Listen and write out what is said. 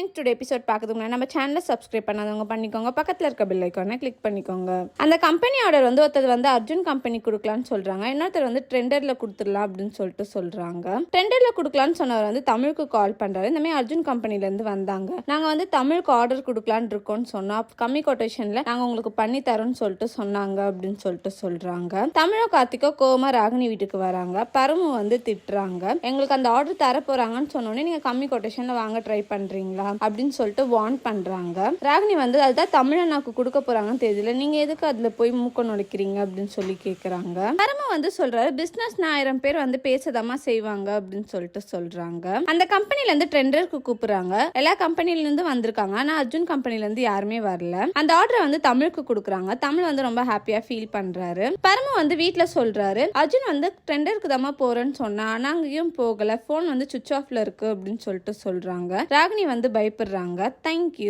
Friends today episode பார்க்குறதுக்கு நம்ம சேனலை சப்ஸ்கிரைப் பண்ணாதவங்க பண்ணிக்கோங்க. பக்கத்தில் இருக்க பில் ஐக்கானை கிளிக் பண்ணிக்கோங்க. அந்த கம்பெனி ஆர்டர் வந்து ஒருத்தர் வந்து அர்ஜுன் கம்பெனி கொடுக்கலான்னு சொல்கிறாங்க இன்னொருத்தர் வந்து ட்ரெண்டரில் கொடுத்துடலாம் அப்படின்னு சொல்லிட்டு சொல்கிறாங்க ட்ரெண்டரில் கொடுக்கலான்னு சொன்னவர் வந்து தமிழுக்கு கால் பண்ணுறாரு இந்த மாதிரி அர்ஜுன் கம்பெனிலேருந்து வந்தாங்க. நாங்கள் வந்து தமிழுக்கு ஆர்டர் கொடுக்கலான்னு இருக்கோம்னு சொன்னோம். கம்மி கொட்டேஷனில் நாங்கள் உங்களுக்கு பண்ணி தரோம்னு சொல்லிட்டு சொன்னாங்க அப்படின்னு சொல்லிட்டு சொல்கிறாங்க தமிழோ கார்த்திகோ கோமா ராகினி வீட்டுக்கு வராங்க. பரமு வந்து திட்டுறாங்க. எங்களுக்கு அந்த ஆர்டர் தர போகிறாங்கன்னு சொன்னோடனே நீங்கள் கம்மி கொட்டேஷனில் வாங்க ட்ரை பண்ணுறீங்களா அப்படின்னு சொல்லிட்டு வார்ன் பண்றாங்க. ராகினி வந்து அதுதான் தமிழனாக்கு கொடுக்க போறாங்கன்னு தெரியல நீங்க எதுக்கு அதுல போய் மூக்க நுழைக்கிறீங்க? அப்படின்னு சொல்லி கேக்குறாங்க. பரமு வந்து சொல்றாரு பிசினஸ் ஆயிரம் பேர் வந்து பேசதாமா செய்வாங்க அப்படின்னு சொல்லிட்டு சொல்றாங்க. அந்த கம்பெனில இருந்து ட்ரெண்டருக்கு கூப்பிடுறாங்க. எல்லா கம்பெனில இருந்து வந்திருக்காங்க. ஆனா அர்ஜுன் கம்பெனில இருந்து யாருமே வரல. அந்த ஆர்டரை வந்து தமிழுக்கு கொடுக்குறாங்க. தமிழ் வந்து ரொம்ப ஹாப்பியா ஃபீல் பண்றாரு. பரமு வந்து வீட்டில் சொல்றாரு அர்ஜுன் வந்து டெண்டருக்கு தாமா போறேன்னு சொன்னா ஆனா அங்கேயும் போகல? ஃபோன் வந்து சுவிச் ஆஃப்ல இருக்கு அப்படின்னு சொல்லிட்டு சொல்றாங்க. ராகினி வந்து பயப்படுறாங்க. தேங்க்யூ